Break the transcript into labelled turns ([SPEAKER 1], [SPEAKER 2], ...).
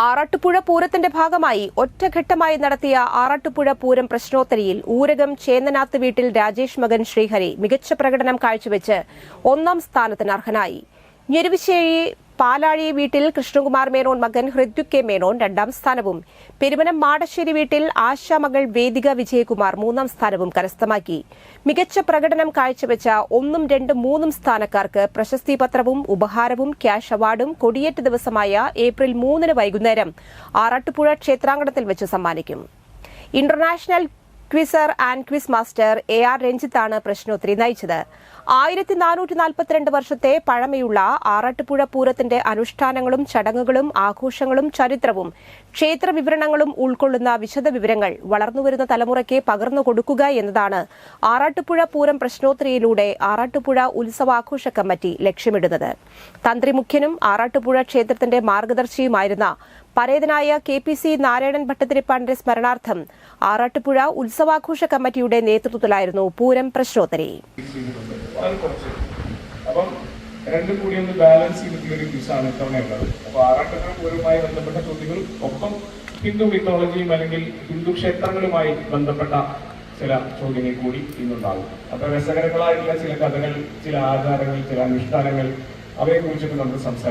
[SPEAKER 1] ആറാട്ടുപുഴ പൂരത്തിന്റെ ഭാഗമായി ഒറ്റഘട്ടമായി നടത്തിയ ആറാട്ടുപുഴ പൂരം പ്രശ്നോത്തരിയിൽ ഊരകം ചേന്നനാത്ത് വീട്ടിൽ രാജേഷ് മകൻ ശ്രീഹരി മികച്ച പ്രകടനം കാഴ്ചവെച്ച് ഒന്നാം സ്ഥാനത്തിന് അർഹനായി. ഞെരുവശ്ശേരി പാലാഴി വീട്ടിൽ കൃഷ്ണകുമാർ മേനോൻ മകൻ ഹൃദ്യു കെ മേനോൻ രണ്ടാം സ്ഥാനവും. പെരുമനം മാടശ്ശേരി വീട്ടിൽ ആശ മകൾ വേദിക വിജയകുമാർ മൂന്നാം സ്ഥാനവും കരസ്ഥമാക്കി. മികച്ച പ്രകടനം കാഴ്ചവെച്ച ഒന്നും രണ്ടും മൂന്നും സ്ഥാനക്കാർക്ക് പ്രശസ്തി പത്രവും ഉപഹാരവും ക്യാഷ് അവാർഡും കൊടിയേറ്റ ദിവസമായ ഏപ്രിൽ മൂന്നിന് വൈകുന്നേരം ആറാട്ടുപുഴ ക്ഷേത്രാങ്കണത്തിൽ വെച്ച് സമ്മാനിക്കും. International quizzer and quiz master A R രഞ്ജിത്താണ് പ്രശ്നോത്തരി നയിച്ചത്. ആയിരത്തി നാനൂറ്റി നാൽപ്പത്തിരണ്ട് വർഷത്തെ പഴമയുള്ള ആറാട്ടുപുഴ പൂരത്തിന്റെ അനുഷ്ഠാനങ്ങളും ചടങ്ങുകളും ആഘോഷങ്ങളും ചരിത്രവും ക്ഷേത്ര വിവരണങ്ങളും ഉൾക്കൊള്ളുന്ന വിശദ വിവരങ്ങൾ വളർന്നുവരുന്ന തലമുറയ്ക്ക് പകർന്നു കൊടുക്കുക എന്നതാണ് ആറാട്ടുപുഴ പൂരം പ്രശ്നോത്തരിയിലൂടെ ആറാട്ടുപുഴ ഉത്സവാഘോഷ കമ്മിറ്റി ലക്ഷ്യമിടുന്നത്. തന്ത്രിമുഖ്യനും ആറാട്ടുപുഴ ക്ഷേത്രത്തിന്റെ മാർഗദർശിയുമായിരുന്ന പരേതനായ കെ പി സി നാരായണൻ ഭട്ടതിരിപ്പാടിന്റെ സ്മരണാർത്ഥം ആറാട്ടുപുഴ ഉത്സവാഘോഷ കമ്മിറ്റിയുടെ നേതൃത്വത്തിലായിരുന്നു പൂരം പ്രശ്നോത്തരി.
[SPEAKER 2] രണ്ടും കൂടി ഒന്ന് ബാലൻസ് ചെയ്തിട്ടുള്ള ഒരു ഇത്തവണയുള്ളത് അപ്പോൾ ആറാട്ടുപുഴ പൂരവുമായി ബന്ധപ്പെട്ട ചോദ്യങ്ങൾ ഒപ്പം ഹിന്ദു മിത്തോളജിയും അല്ലെങ്കിൽ ഹിന്ദു ക്ഷേത്രങ്ങളുമായി ബന്ധപ്പെട്ട ചില ചോദ്യങ്ങൾ കൂടി ഇന്നുണ്ടാകും. അപ്പൊ രസകരങ്ങളായിട്ടുള്ള ചില കഥകൾ ചില ആചാരങ്ങൾ ചില അനുഷ്ഠാനങ്ങൾ അവയെ കുറിച്ചൊക്കെ നമുക്ക് സംസാരിക്കാം.